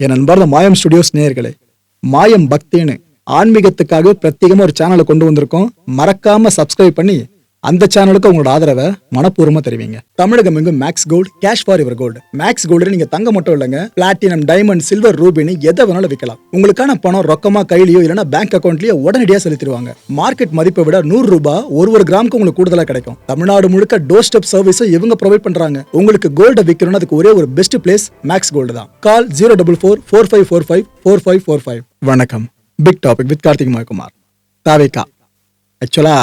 என் அன்பார்ந்த மாயம் ஸ்டுடியோஸ் நேயர்களே மாயம் பக்தின்னு ஆன்மீகத்துக்காக பிரத்யேகமா ஒரு சேனலை கொண்டு வந்திருக்கோம். மறக்காம சப்ஸ்கிரைப் பண்ணி அந்த சேனலுக்கு உங்களோட ஆதரவை மனப்பூர்வமாக தெரிவிங்க. தமிழகம் எங்கும் max gold cash for your gold max gold நீங்கள் தங்க மட்டும் இல்லைங்க பிளாட்டினம் டைமண்ட் சில்வர் ரூபினி எதை வேணாலும் விற்கலாம். உங்களுக்கான பணம் ரொக்கமா கையிலயோ இல்லைன்னா பேங்க் அக்கௌண்ட்லயோ உடனடியாக செலுத்திடுவாங்க. மார்க்கெட் மதிப்பை விட நூறு ரூபாய் ஒரு ஒரு கிராமுக்கு உங்களுக்கு கூடுதலாக கிடைக்கும். தமிழ்நாடு முழுக்க டோர் ஸ்டெப் சர்வீஸும் இவங்க ப்ரொவைட் பண்ணுறாங்க உங்களுக்கு கோல்டை விற்கணும்னு அதுக்கு ஒரே ஒரு பெஸ்ட் பிளேஸ் மேக்ஸ் கோல்டு தான். Call zero double four four five four five four five four five வணக்கம். Big topic with Karthik Mayakumar தாவேக்கா ஆக்சுவலா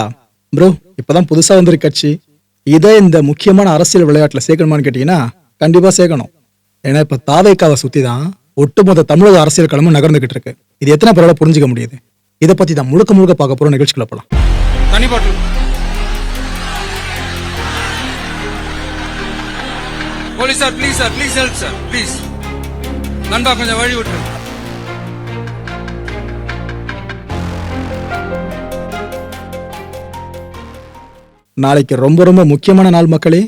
ப்ரோ இப்போதான் புதுசா வந்திருக்க கட்சி. இதே இந்த முக்கியமான அரசியல் விளையாட்டுல சேர்க்கணுமான்னு கேட்டீங்கன்னா கண்டிப்பா சேர்க்கணும். ஏன்னா இப்ப தாவைக்காவை சுற்றி தான் ஒட்டுமொத்த தமிழக அரசியல் களமும் நகர்ந்துகிட்டு இருக்கு. இது எத்தனை பேரால புரிஞ்சுக்க முடியுது? இதை பத்தி தான் முழுக்க முழுக்க பார்க்க போகிற நிகழ்ச்சிகளை போலாம். Police sir please sir please help sir please நண்பா கொஞ்சம் வழி விட்டுருங்க. நாளைக்கு ரொம்ப ரொம்ப முக்கியமான நாள் மக்களே.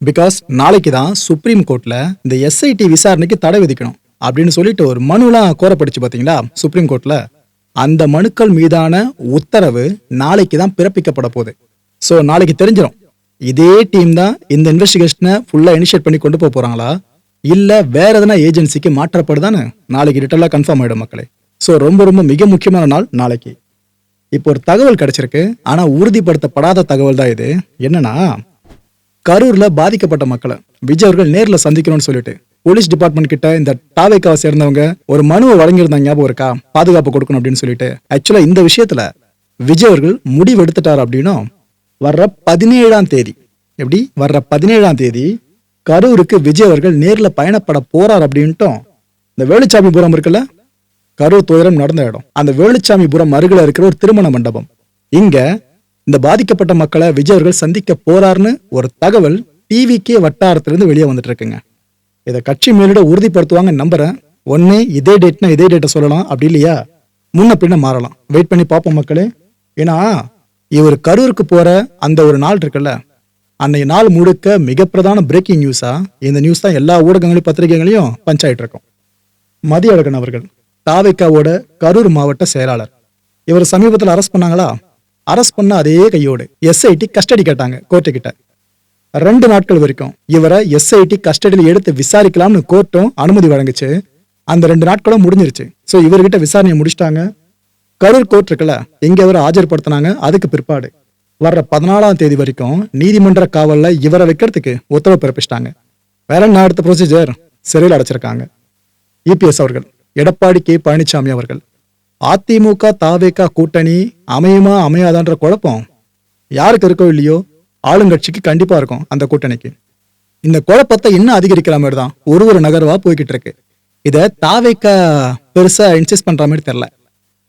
பிகாஸ் நாளைக்கு தான் சுப்ரீம் கோர்ட்ல இந்த எஸ்ஐடி விசாரணைக்கு தடை விதிக்கணும் அப்படின்னு சொல்லிட்டு ஒரு மனுலாம் கோரப்படுச்சு பாத்தீங்களா? சுப்ரீம் கோர்ட்ல அந்த மனுக்கள் மீதான உத்தரவு நாளைக்கு தான் பிறப்பிக்கப்பட போகுது. ஸோ நாளைக்கு தெரிஞ்சிடும் இதே டீம் தான் இந்த இன்வெஸ்டிகேஷனை ஃபுல்லாக இனிஷியேட் பண்ணி கொண்டு போக போகிறாங்களா இல்லை வேற எதனா ஏஜென்சிக்கு மாற்றப்படுதான்னு நாளைக்கு டீட்டெயிலாக கன்ஃபார்ம் ஆகிடும் மக்களே. ஸோ ரொம்ப ரொம்ப மிக முக்கியமான நாள் நாளைக்கு. இப்போ ஒரு தகவல் கிடைச்சிருக்கு. ஆனா உறுதிப்படுத்தப்படாத தகவல் தான் இது. என்னன்னா கரூர்ல பாதிக்கப்பட்ட மக்களை விஜய் அவர்கள் நேர்ல சந்திக்கணும்னு சொல்லிட்டு போலீஸ் டிபார்ட்மெண்ட் கிட்ட இந்த டாவேக்காவை சேர்ந்தவங்க ஒரு மனுவை வழங்கியிருந்தாங்க ஞாபகம் இருக்கா? பாதுகாப்பு கொடுக்கணும் அப்படின்னு சொல்லிட்டு. ஆக்சுவலா இந்த விஷயத்துல விஜய் அவர்கள் முடிவு எடுத்துட்டார் அப்படின்னும் வர்ற பதினேழாம் தேதி எப்படி? வர்ற பதினேழாம் தேதி கரூருக்கு விஜய் அவர்கள் நேர்ல பயணப்பட போறார் அப்படின்ட்டும் இந்த வேலுச்சாமி புறம் இருக்குல்ல கரூர் துயரம் நடந்த இடம். அந்த வேலுச்சாமிபுரம் அருகில் இருக்கிற ஒரு திருமண மண்டபம். இங்க இந்த பாதிக்கப்பட்ட மக்களை விஜய் அவர்கள் சந்திக்க போறாருன்னு ஒரு தகவல் டிவிக்கே வட்டாரத்திலிருந்து வெளியே வந்துட்டு இருக்குங்க இதை கட்சி மேலிட உறுதிப்படுத்துவாங்க நம்புறேன். ஒன்னே இதே டேட்னா இதே டேட்டை சொல்லலாம். அப்படி இல்லையா? முன்ன பின்ன மாறலாம். வெயிட் பண்ணி பார்ப்போம் மக்களே. ஏன்னா இவர் கரூருக்கு போற அந்த ஒரு நாள் இருக்குல்ல. அன்னைய நாள் முழுக்க மிக பிரதான பிரேக்கிங் நியூஸா இந்த நியூஸ் தான் எல்லா ஊடகங்களையும் பத்திரிகைகளையும் பஞ்சாயிட்டு இருக்கும் மதியழகன் அவர்கள் தாவைக்காவோட கரூர் மாவட்ட செயலாளர். இவர் சமீபத்தில் அரெஸ்ட் பண்ணாங்களா? அரெஸ்ட் பண்ண அதே கையோடு எஸ்ஐடி கஸ்டடி கேட்டாங்க கோர்ட்டு கிட்ட. ரெண்டு நாட்கள் வரைக்கும் இவரை எஸ்ஐடி கஸ்டடியில் எடுத்து விசாரிக்கலாம்னு கோர்ட்டும் அனுமதி வழங்குச்சு. அந்த ரெண்டு நாட்களும் முடிஞ்சிருச்சு. ஸோ இவர்கிட்ட விசாரணையை முடிச்சிட்டாங்க. கரூர் கோர்ட் இருக்குல்ல எங்க இவரை ஆஜர்படுத்தினாங்க. அதுக்கு பிற்பாடு வர்ற பதினாலாம் தேதி வரைக்கும் நீதிமன்ற காவலில் இவரை வைக்கிறதுக்கு உத்தரவு பிறப்பிச்சிட்டாங்க. வேற என்ன அடுத்த ப்ரொசீஜர் சிறையில் அடைச்சிருக்காங்க. இபிஎஸ் அவர்கள். எடப்பாடி கே. பழனிசாமி அவர்கள். அதிமுக தாவேகா கூட்டணி அமையுமா அமையாதான்ற குழப்பம் யாருக்கு இருக்கோ இல்லையோ ஆளுங்கட்சிக்கு கண்டிப்பா இருக்கும் அந்த கூட்டணிக்கு. இந்த குழப்பத்தை இன்னும் அதிகரிக்கிற மாதிரி தான் ஒரு ஒரு நகர்வா போய்கிட்டு இருக்கு இதை தாவேக்கா பெருசா இன்சிஸ்ட் பண்ற மாதிரி தெரியல.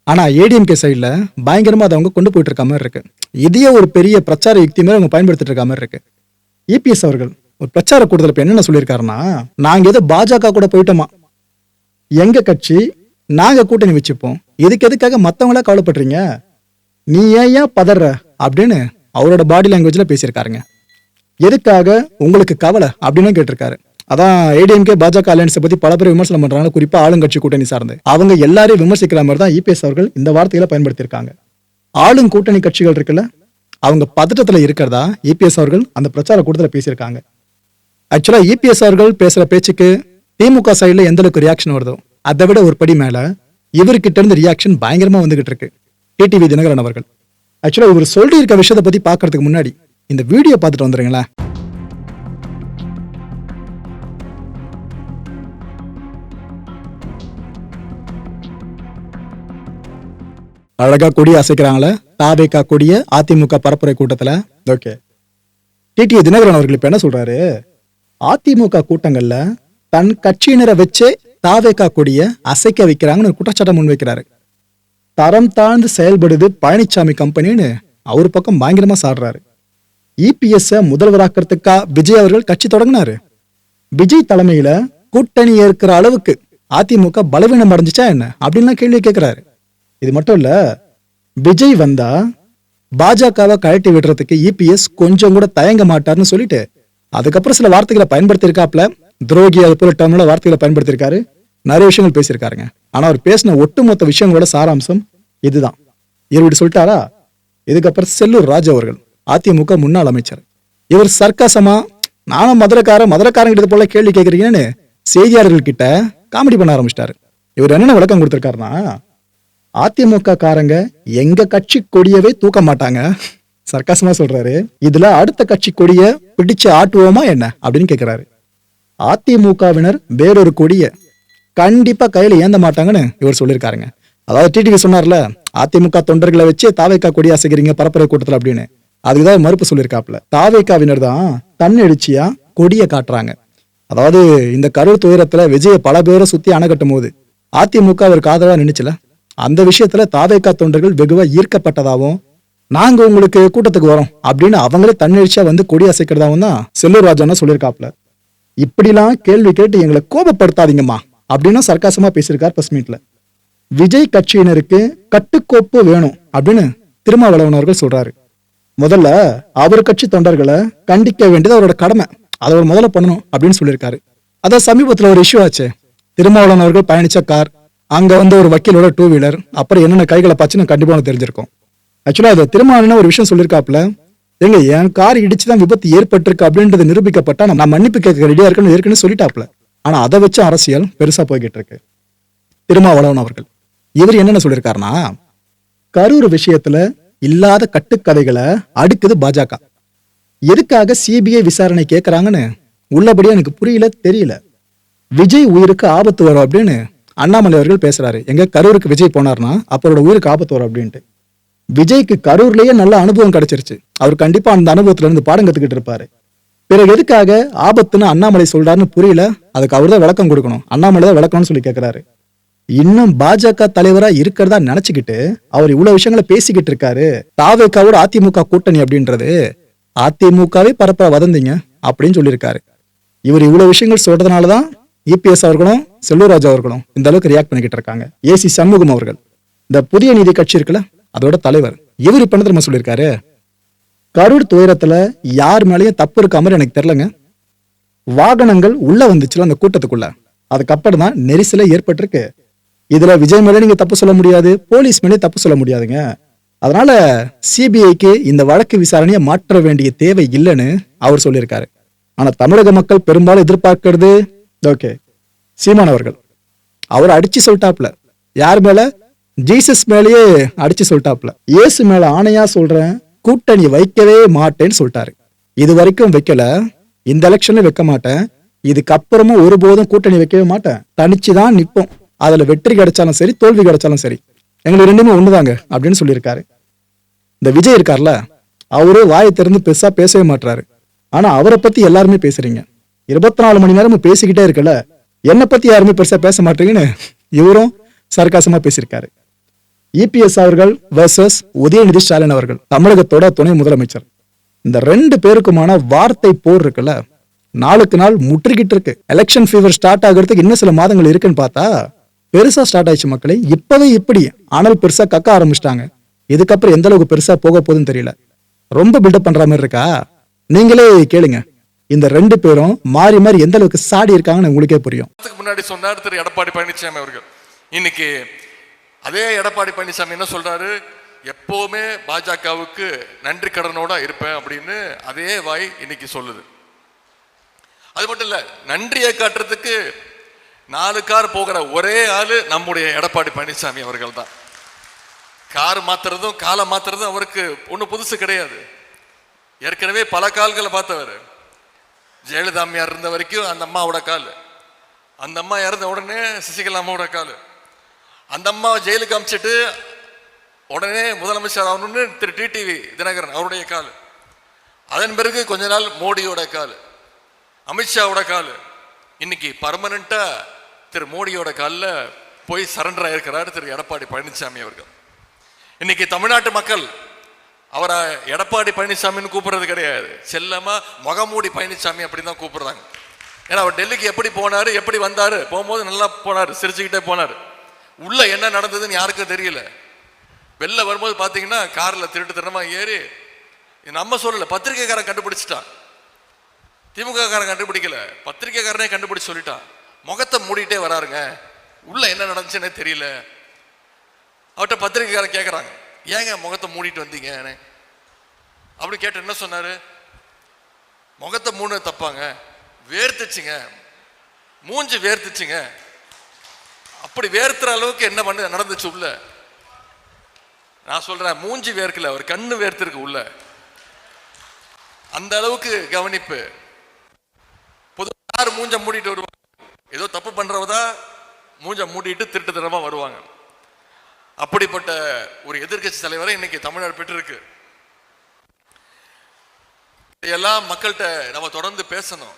ஆனா ஏடிஎம்கே சைடில் பயங்கரமா அதை அவங்க கொண்டு போயிட்டு இருக்க மாதிரி இருக்கு. இதையே ஒரு பெரிய பிரச்சார யுக்தி மாதிரி அவங்க பயன்படுத்திட்டு இருக்க மாதிரி இருக்கு. இபிஎஸ் அவர்கள் ஒரு பிரச்சார கூடுதல் இப்போ என்னென்ன சொல்லியிருக்காருன்னா நாங்க ஏதோ பாஜக கூட போயிட்டோமா? எங்க கட்சி நாங்க கூட்டணி வச்சுப்போம். இதுக்கு எதுக்காக மத்தவங்களா கவலைப்படுறீங்க? நீ ஏன் ஏன் பதற? அப்படின்னு அவரோட பாடி லாங்குவேஜ்ல பேசியிருக்காருங்க. எதுக்காக உங்களுக்கு கவலை? அப்படின்னு கேட்டிருக்காரு. அதான் ஏடிஎம்கே பாஜக அலையன்ஸை பத்தி பல பேர் விமர்சனம் பண்றாங்க. குறிப்பா ஆளுங்கட்சி கூட்டணி சார்ந்து. அவங்க எல்லாரையும் விமர்சிக்கிற மாதிரி தான் இபிஎஸ் அவர்கள் இந்த வார்த்தைகளை பயன்படுத்தியிருக்காங்க. ஆளும் கூட்டணி கட்சிகள் இருக்குல்ல அவங்க பதட்டத்தில் இருக்கிறதா? இபிஎஸ் அவர்கள் அந்த பிரச்சார கூட்டத்தில் பேசியிருக்காங்க. ஆக்சுவலாக இபிஎஸ் அவர்கள் பேசுகிற பேச்சுக்கு திமுக சைடுல எந்த அளவுக்கு ரியாக்ஷன் வருதோ அதை விட ஒரு படி மேல இவர்கிட்ட இருந்து ரியாக்ஷன் பயங்கரமா வந்துகிட்டு இருக்கு. டிடிவி தினகரன் அவர்கள். ஆக்சுவலா இவர் சொல்லி இருக்க விஷயத்தை பத்தி பார்க்கறதுக்கு முன்னாடி இந்த வீடியோ பார்த்துட்டு வந்துருங்களேன் அழகா கொடி அசைக்கிறாங்களே தாவேக்கா கொடிய அதிமுக பரப்புரை கூட்டத்துல. ஓகே டிடி தினகரன் அவர்கள் இப்ப என்ன சொல்றாரு? அதிமுக கூட்டங்கள்ல தன் கட்சியினரை வச்சே தாவேக்கா கொடிய அசைக்க வைக்கிறாங்கன்னு ஒரு குற்றச்சாட்டை முன்வைக்கிறாரு. தரம் தாழ்ந்து செயல்படுது பழனிசாமி கம்பெனின்னு அவர் பக்கம் பயங்கரமா சாடுறாரு. இபிஎஸ் முதல்வராக்கிறதுக்கா விஜய் அவர்கள் கட்சி தொடங்கினாரு. விஜய் தலைமையில கூட்டணி ஏற்கிற அளவுக்கு அதிமுக பலவீனம் அடைஞ்சிச்சா என்ன அப்படின்லாம் கேள்வி கேட்கிறாரு இது மட்டும் இல்ல விஜய் வந்தா பாஜகவை கழட்டி விடுறதுக்கு இபிஎஸ் கொஞ்சம் கூட தயங்க மாட்டார்னு சொல்லிட்டு அதுக்கப்புறம் சில வார்த்தைகளை பயன்படுத்தியிருக்காப்ல துரோகி அது போல டேர்ம்ல வார்த்தைகளை பயன்படுத்தியிருக்காரு. நிறைய விஷயங்கள் பேசியிருக்காருங்க. ஆனா அவர் பேசின ஒட்டுமொத்த விஷயங்களோட சாராம்சம் இதுதான். இவர் இப்படி சொல்லிட்டாரா? இதுக்கப்புறம் செல்லூர் ராஜ் அவர்கள் அதிமுக முன்னாள் அமைச்சர். இவர் சர்க்காசமா நானும் மதுரைக்காரன் மதுரைக்காரங்கிட்ட போல கேள்வி கேட்குறீங்கன்னு செய்தியாளர்கள் கிட்ட காமெடி பண்ண ஆரம்பிச்சிட்டாரு. இவர் என்னென்ன விளக்கம் கொடுத்துருக்காருன்னா அதிமுக காரங்க எங்க கட்சி கொடியவே தூக்க மாட்டாங்க. சர்க்காசமா சொல்றாரு இதுல அடுத்த கட்சி கொடிய பிடிச்சு ஆட்டுவோமா என்ன? அப்படின்னு கேக்குறாரு. அதிமுகவினர் வேறொரு கொடிய கண்டிப்பா கையில ஏந்த மாட்டாங்கன்னு இவர் சொல்லியிருக்காருங்க. அதாவது டிடிவி சொன்னார்ல அதிமுக தொண்டர்களை வச்சு தாவேக்கா கொடி அசைக்கிறீங்க பரப்புரை கூட்டத்தில் அப்படின்னு. அதுக்குதான் மறுப்பு சொல்லியிருக்காப்ல தாவேக்காவினர் தான் தன்னெழுச்சியா கொடியை காட்டுறாங்க. அதாவது இந்த கரூர் துயரத்துல விஜய பல பேரை சுத்தி அணை கட்டும் போது அதிமுக அவர் காதலாக நினைச்சில அந்த விஷயத்துல தாவேக்கா தொண்டர்கள் வெகுவா ஈர்க்கப்பட்டதாகவும் நாங்க உங்களுக்கு கூட்டத்துக்கு வரோம் அப்படின்னு அவங்களே தன்னெழுச்சியா வந்து கொடி அசைக்கிறதாவும் தான் செல்லூர் ராஜா சொல்லியிருக்காப்ல இப்படிலாம் கேள்வி கேட்டு எங்களை கோபப்படுத்தாதீங்கம்மா அப்படின்னு சர்க்காசமா பேசியிருக்கார் பிரஸ் மீட்ல விஜய் கட்சியினருக்கு கட்டுக்கோப்பு வேணும் அப்படின்னு திருமாவளவன் அவர்கள் சொல்றாரு. முதல்ல அவர் கட்சி தொண்டர்களை கண்டிக்க வேண்டியது அவரோட கடமை. அதை அவர் முதல்ல பண்ணணும் அப்படின்னு சொல்லியிருக்காரு. அதான் சமீபத்தில் ஒரு இஷ்யூ ஆச்சு. திருமாவளவன் அவர்கள் பயணிச்ச கார் அங்க வந்து ஒரு வக்கீலோட டூ வீலர் அப்புறம் என்னென்ன கைகளை பார்த்துன்னு கண்டிப்பாக தெரிஞ்சிருக்கோம் தெரிஞ்சிருக்கும். ஆக்சுவலா அது திருமாவளவன் ஒரு விஷயம் சொல்லியிருக்காப்ல எங்க என் கார் இடிச்சுதான் விபத்து ஏற்பட்டிருக்கு அப்படின்றது நிரூபிக்கப்பட்டா நான் மன்னிப்பு கேட்க ரெடியா இருக்குன்னு ஏற்கனவே சொல்லிட்டாப்ல ஆனா அதை வச்சு அரசியல் பெருசா போய்கிட்டு இருக்கு. திருமாவளவன் அவர்கள். இவர் என்னென்ன சொல்லியிருக்காருன்னா கரூர் விஷயத்துல இல்லாத கட்டுக்கதைகளை அடுக்குது பாஜக. எதுக்காக சிபிஐ விசாரணை கேட்கறாங்கன்னு உள்ளபடியே எனக்கு புரியல தெரியல. விஜய் உயிருக்கு ஆபத்து வரும் அப்படின்னு அண்ணாமலை அவர்கள் பேசுறாரு. எங்க கரூருக்கு விஜய் போனார்னா அப்பரோட உயிருக்கு ஆபத்து வரும் அப்படின்ட்டு. விஜய்க்கு கரூர்லேயே நல்ல அனுபவம் கிடைச்சிருச்சு. அவர் கண்டிப்பா அந்த அனுபவத்துல இருந்து பாடம் கத்துக்கிட்டு இருப்பாரு. பிறகு எதுக்காக ஆபத்துன்னு அண்ணாமலை சொல்றாருன்னு புரியல. அதுக்கு அவர் தான் விளக்கம் கொடுக்கணும். அண்ணாமலை தான் விளக்கம்னு சொல்லி கேட்கிறாரு இன்னும் பாஜக தலைவரா இருக்கிறதா நினைச்சுக்கிட்டு அவர் இவ்வளவு விஷயங்களை பேசிக்கிட்டு இருக்காரு. தாவேக்காவோட அதிமுக கூட்டணி அப்படின்றது. அதிமுகவே பரப்ப வதந்திங்க அப்படின்னு சொல்லியிருக்காரு. இவர் இவ்வளவு விஷயங்கள் சொல்றதுனாலதான் இபிஎஸ் அவர்களும் செல்லூராஜ் அவர்களும் இந்த அளவுக்கு ரியாக்ட் பண்ணிக்கிட்டு இருக்காங்க. ஏசி சண்முகம் அவர்கள். இந்த புதிய நீதி கட்சி இருக்குல்ல அதோட தலைவர். இவர் இப்ப என்ன தெரியுமா சொல்லியிருக்காரு? கரூர் துயரத்துல யார் மேலயும் தப்பு இருக்க மாதிரி எனக்கு தெரிலங்க வாகனங்கள் உள்ள வந்துச்சுல அந்த கூட்டத்துக்குள்ள. அதுக்கப்புறம் தான் நெரிசல ஏற்பட்டிருக்கு. இதுல விஜய் மேலே நீங்க தப்பு சொல்ல முடியாது போலீஸ் மேலே தப்பு சொல்ல முடியாதுங்க. அதனால சிபிஐக்கு இந்த வழக்கு விசாரணையை மாற்ற வேண்டிய தேவை இல்லைன்னு அவர் சொல்லியிருக்காரு. ஆனா தமிழக மக்கள் பெரும்பாலும் எதிர்பார்க்கிறது ஓகே சீமான் அவர்கள். அவர் அடிச்சு சொல்லிட்டாப்ல யார் மேல ஜீசஸ் மேலேயே அடிச்சு சொல்லிட்டாப்ல இயேசு மேல ஆணையா சொல்றேன் கூட்டணி வைக்கவே மாட்டேன்னு சொல்லிட்டாரு. இது வரைக்கும் வைக்கல. இந்த எலெக்ஷன்ல வைக்க மாட்டேன். இதுக்கப்புறமும் ஒருபோதும் கூட்டணி வைக்கவே மாட்டேன். தனிச்சு தான் நிற்போம் அதுல வெற்றி கிடைச்சாலும் சரி தோல்வி கிடைச்சாலும் சரி. எங்களுக்கு ரெண்டுமே ஒண்ணுதாங்க அப்படின்னு சொல்லியிருக்காரு. இந்த விஜய் இருக்கார்ல அவரு வாயை திறந்து பெருசா பேசவே மாட்டாரு ஆனா அவரை பத்தி எல்லாருமே பேசுறீங்க. இருபத்தி நாலு மணி நேரமும் பேசிக்கிட்டே இருக்கல. என்னை பத்தி யாருமே பெருசா பேச மாட்டீங்கன்னு இவரும் சர்க்காசமா பேசியிருக்காரு. இபிஎஸ் அவர்கள் வர்சஸ் உதயநிதி ஸ்டாலின் அவர்கள் தமிழகத்தோட துணை முதலமைச்சர். இந்த ரெண்டு பேருக்குமான வார்த்தை போர் இருக்குல்ல நாளுக்கு நாள் முற்றுகிட்டு இருக்கு. எலெக்ஷன் ஃபீவர் ஸ்டார்ட் ஆகிறதுக்கு இன்னும் சில மாதங்கள் இருக்குன்னு பார்த்தா பெருசா ஸ்டார்ட் ஆயிடுச்சு மக்களே. இப்பவே இப்படி ஆனால் பெருசா கக்க ஆரம்பிச்சிட்டாங்க. இதுக்கப்புறம் எந்த அளவுக்கு பெருசா போக போகுதுன்னு தெரியல. ரொம்ப பில்டப் பண்ற மாதிரி இருக்கா? நீங்களே கேளுங்க. இந்த ரெண்டு பேரும் மாறி மாறி எந்த அளவுக்கு சாடி இருக்காங்கன்னு உங்களுக்கே புரியும். முன்னாடி சொன்னார் திரு. எடப்பாடி பழனிசாமி அவர்கள். இன்னைக்கு அதே எடப்பாடி பழனிசாமி என்ன சொல்றாரு? எப்போவுமே பாஜகவுக்கு நன்றி கடனோட இருப்பேன் அப்படின்னு அதே வாய் இன்னைக்கு சொல்லுது. அது மட்டும் இல்ல நன்றியை காட்டுறதுக்கு நாலு கார் போகிற ஒரே ஆளு நம்முடைய எடப்பாடி பழனிசாமி அவர்கள் தான் கார் மாத்துறதும் காலை மாத்துறதும் அவருக்கு ஒன்றும் புதுசு கிடையாது. ஏற்கனவே பல கால்களை பார்த்தவர். ஜெயலலிதா அம்மையார் இருந்த வரைக்கும் அந்த அம்மாவோட கால். அந்த அம்மா இறந்த உடனே சசிகலா அம்மாவோட கால். அந்த அம்மா ஜெயிலுக்கு அமிச்சிட்டு உடனே முதலமைச்சர் ஆகணும்னு திரு டிடிவி தினகரன் அவருடைய கால். அதன் பிறகு கொஞ்ச நாள் மோடியோட கால். அமித்ஷாவோட கால். இன்னைக்கு பர்மனண்ட்டாக திரு மோடியோட காலில் போய் சரண்டர் ஆயிருக்கிறார் திரு எடப்பாடி பழனிசாமி அவர்கள். இன்னைக்கு தமிழ்நாட்டு மக்கள் அவரை எடப்பாடி பழனிசாமின்னு கூப்பிடுறது கிடையாது. செல்லமாக முகமூடி பழனிசாமி அப்படின்னு தான் கூப்பிடுறாங்க. ஏன்னா அவர் டெல்லிக்கு எப்படி போனார் எப்படி வந்தார் போகும்போது நல்லா போனார் சிரிச்சுக்கிட்டே போனார். உள்ள என்ன நடந்ததுன்னு யாருக்கும் தெரியல. வெளில வரும்போது பார்த்தீங்கன்னா காரில் திருட்டு தரமா ஏறி நம்ம சொல்லலை பத்திரிக்கைக்காரன் கண்டுபிடிச்சிட்டான். திமுககாரன் கண்டுபிடிக்கல. பத்திரிக்கைக்காரனே கண்டுபிடிச்சு சொல்லிட்டான். முகத்தை மூடிட்டே வராருங்க. உள்ள என்ன நடந்துச்சுன்னே தெரியல. அவர்கிட்ட பத்திரிகைக்காரன் கேட்குறாங்க ஏங்க முகத்தை மூடிட்டு வந்தீங்க? அப்படி கேட்டு என்ன சொன்னார்? முகத்தை மூணு தப்பாங்க. வேர்த்துச்சுங்க. மூஞ்சி வேர்த்துச்சுங்க. அப்படி வேர்த்துற அளவுக்கு என்ன பண்ண நடந்துச்சு உள்ள. நான் சொல்றேன் மூஞ்சி வேர்க்கல ஒரு கண்ணு வேர்த்திருக்கு உள்ள. அந்த அளவுக்கு கவனிப்பு. பொது யார் மூஞ்ச மூடிட்டு வருவாங்க? ஏதோ தப்பு பண்றவதா மூஞ்ச மூடிட்டு திருட்டுத்தனமா வருவாங்க. அப்படிப்பட்ட ஒரு எதிர்க்கட்சி தலைவரை இன்னைக்கு தமிழ்நாடு பெற்றிருக்கு. இதையெல்லாம் மக்கள்கிட்ட நம்ம தொடர்ந்து பேசணும்.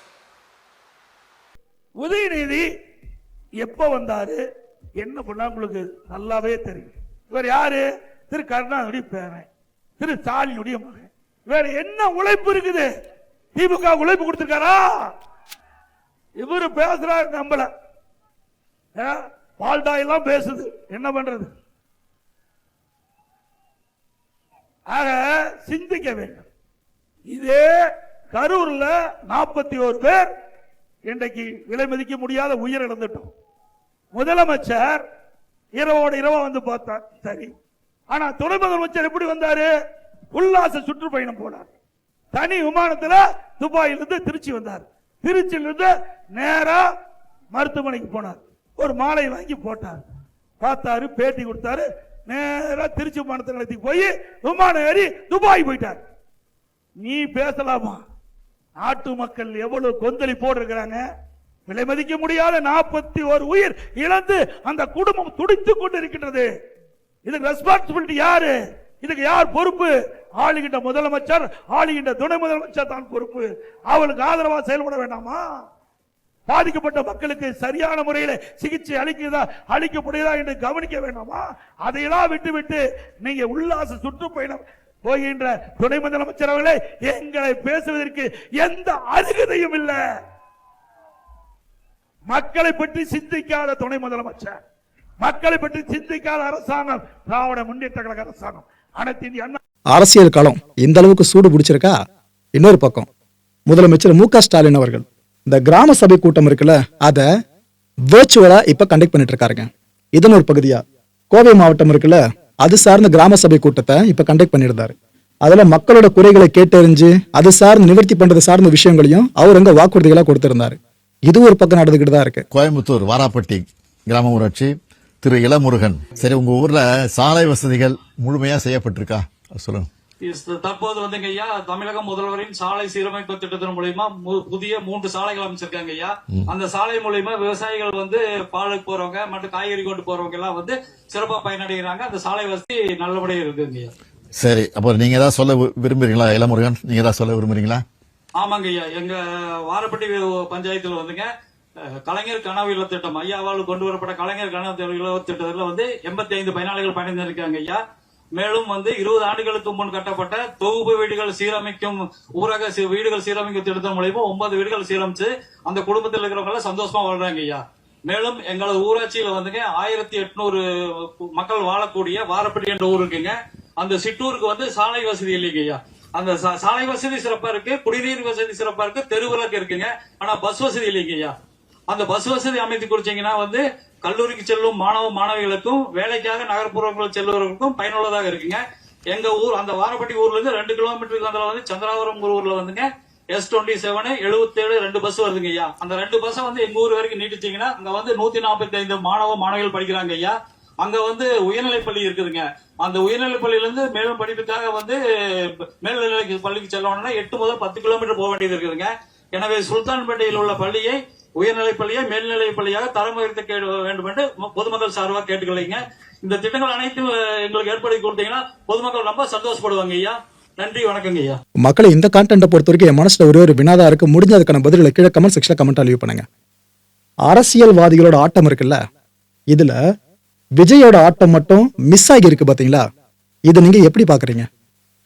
உதயநிதி எப்போ வந்தார்? என்ன பண்ணா உங்களுக்கு நல்லாவே தெரியும். இவர் யார்? திரு கருணாநிதி பேரன். திரு ஸ்டாலினுடைய மகன். வேற என்ன உழைப்பு இருக்குது? திமுக உழைப்பு கொடுத்துருக்காரா? இவரு பேசுறாரு நம்பல பால்டா எல்லாம் பேசுது. என்ன பண்றது? ஆக சிந்திக்க வேண்டும். இதே கரூர்ல நாற்பத்தி ஒரு பேர் இன்றைக்கு விலை மதிக்க முடியாத உயிர் இழந்துட்டோம். முதலமைச்சர் இரவோட இரவா வந்து பார்த்தார். சரி. ஆனா துணை முதலமைச்சர் எப்படி வந்தாரு? உல்லாச சுற்றுப்பயணம் போனார். தனி விமானத்துல துபாயிலிருந்து திருச்சி வந்தார். திருச்சியிலிருந்து நேரா மருத்துவமனைக்கு போனார். ஒரு மாலை வாங்கி போட்டார். பார்த்தாரு பேட்டி கொடுத்தாரு. நேரா திருச்சி விமானத்தை நிலையத்துக்கு போய் விமானம் ஏறி துபாய் போயிட்டார். நீ பேசலாமா? நாட்டு மக்கள் எவ்வளவு கொந்தளிப்போடு இருக்கிறாங்க விலை மதிக்க முடியாத நாற்பத்தி ஒரு உயிர் இழந்து அந்த குடும்பம் துடித்து கொண்டு இருக்கின்றது இதுக்கு ரெஸ்பான்சிபிலிட்டி யாரு? இதுக்கு யார் பொறுப்பு? ஆளுகின்ற முதலமைச்சர் ஆளுகின்ற துணை முதலமைச்சர் தான் பொறுப்பு. அவளுக்கு ஆதரவாக செயல்பட வேண்டாமா? பாதிக்கப்பட்ட மக்களுக்கு சரியான முறையில் சிகிச்சை அளிக்கிறதா அளிக்கப்படுகிறதா என்று கவனிக்க வேண்டாமா? அதையெல்லாம் விட்டுவிட்டு நீங்க உல்லாச சுற்றுப்பயணம் போகின்ற துணை முதலமைச்சர் அவர்களே எங்களை பேசுவதற்கு எந்த அருகதையும் இல்லை. மக்களை பற்றி சிந்திக்காத துணை முதலமைச்சர் மக்களை பற்றி சிந்திக்காத அரசாங்கம் திராவிட முன்னேற்ற கழக அரசாங்கம் அனைத்து இந்திய அண்ணா அரசியல் களம் இந்த அளவுக்கு சூடு பிடிச்சிருக்கா? இன்னொரு பக்கம் முதலமைச்சர் மு க ஸ்டாலின் அவர்கள் இந்த கிராம சபை கூட்டம் இருக்குல்ல அதை வேர்ச்சுவலா இப்ப கண்டக்ட் பண்ணிட்டு இருக்காருங்க. இதன் ஒரு பகுதியா? கோவை மாவட்டம் இருக்குல்ல அது சார்ந்த கிராம சபை கூட்டத்தை இப்போ கண்டக்ட் பண்ணியிருந்தாரு. அதில் மக்களோட குறைகளை கேட்டறிஞ்சு அது சார்ந்து நிவர்த்தி பண்ணுறது சார்ந்த விஷயங்களையும் அவர் அங்கே வாக்குறுதிகளாக கொடுத்துருந்தார். இது ஒரு பக்கம் நடந்துக்கிட்டு தான் இருக்கு. கோயம்புத்தூர் வாராப்பட்டி கிராம ஊராட்சி திரு இளமுருகன். சரி உங்கள் ஊரில் சாலை வசதிகள் முழுமையாக செய்யப்பட்டிருக்கா? சொல்லுங்கள் தற்போது வந்துங்க ஐயா தமிழக முதல்வரின் சாலை சீரமைப்பு திட்டத்தின் மூலியமா புதிய மூன்று சாலைகள் அமைச்சிருக்காங்க ஐயா. அந்த சாலை மூலியமா விவசாயிகள் வந்து பாலுக்கு போறவங்க மற்றும் காய்கறி கொண்டு போறவங்க எல்லாம் வந்து சிறப்பா பயனடைகிறாங்க. அந்த சாலை வசதி நல்லபடியா இருக்குங்க ஐயா. சரி அப்போ நீங்க ஏதாவது சொல்ல விரும்புறீங்களா இளமுருகன்? நீங்க ஏதாவது சொல்ல விரும்புறீங்களா? ஆமாங்க ஐயா. எங்க வாரப்பட்டி பஞ்சாயத்துல வந்துங்க கலைஞர் கனவு இல்ல திட்டம் ஐயாவால் கொண்டு வரப்பட்ட கலைஞர் கனவு இல்ல திட்டத்துல வந்து எண்பத்தி ஐந்து பயனாளிகள் பயணிந்திருக்காங்க ஐயா. மேலும் வந்து இருபது ஆண்டுகளுக்கு முன் கட்டப்பட்ட தொகுப்பு வீடுகள் சீரமைக்கும் ஊரக வீடுகள் சீரமைக்கும் திட்டத்தின் மூலியமா ஒன்பது வீடுகள் சீரமைச்சு அந்த குடும்பத்தில் இருக்கிறவங்க எல்லாம் சந்தோஷமா வாழ்றாங்க ஐயா. மேலும் எங்களது ஊராட்சியில வந்துங்க ஆயிரத்தி எட்நூறு மக்கள் வாழக்கூடிய வாரப்பட்டி என்ற ஊர் இருக்குங்க. அந்த சிற்றூருக்கு வந்து சாலை வசதி இல்லைங்க ஐயா. அந்த சா- சாலை வசதி சிறப்பா இருக்கு குடிநீர் வசதி சிறப்பா இருக்கு தெருவிளக்கு இருக்குங்க. ஆனா பஸ் வசதி இல்லைங்க ஐயா. அந்த பஸ் வசதி அமைத்து கொடுத்தீங்கன்னா வந்து கல்லூரிக்கு செல்லும் மாணவ மாணவிகளுக்கும் வேலைக்காக நகர்ப்புறங்கள் செல்வர்களுக்கும் பயனுள்ளதாக இருக்குங்க. எங்க ஊர் அந்த வாரப்பட்டி ஊர்ல இருந்து ரெண்டு கிலோமீட்டருக்கு அந்த வந்து சந்திராபுரம் ஊர்ல வந்துங்க. எஸ் டுவெண்ட்டி செவன் எழுபத்தேழு ரெண்டு பஸ் வருதுங்க ஐயா. அந்த ரெண்டு பஸ்ஸை வந்து எங்க ஊர் வரைக்கும் நீட்டிச்சீங்கன்னா அங்க வந்து நூத்தி நாற்பத்தி ஐந்து மாணவ மாணவிகள் படிக்கிறாங்க ஐயா. அங்க வந்து உயர்நிலை பள்ளி இருக்குதுங்க. அந்த உயர்நிலை பள்ளியிலிருந்து மேலும் படிப்புக்காக வந்து மேல்நிலை பள்ளிக்கு செல்லணும்னா எட்டு முதல் பத்து கிலோமீட்டர் போக வேண்டியது இருக்குதுங்க. எனவே சுல்தான்பேட்டையில் உள்ள பள்ளியை உயர்நிலைப் பள்ளியை மேல்நிலைப் பள்ளியாக தரம் உயர்த்த வேண்டும் என்று பொதுமக்கள் சார்பாக கேட்டுக்கலைங்க இந்த திட்டங்கள் அனைத்தும் எங்களுக்கு ஏற்படுத்தி கொடுத்தீங்கன்னா பொதுமக்கள் ரொம்ப சந்தோஷப்படுவாங்க ஐயா. நன்றி வணக்கங்க ஐயா. மக்களை இந்த கான்டென்ட்டை பொறுத்த வரைக்கும் என் மனசுல ஒரே ஒரு வினாதா இருக்கு முடிஞ்ச அதுக்கான பதில்களை கீழே கமெண்ட் செக்ஷன்ல கமெண்ட் லீவ் பண்ணுங்க. அரசியல்வாதிகளோட ஆட்டம் இருக்குல்ல? இதுல விஜயோட ஆட்டம் மட்டும் மிஸ் ஆகி இருக்கு பாத்தீங்களா? இதை நீங்க எப்படி பாக்குறீங்க?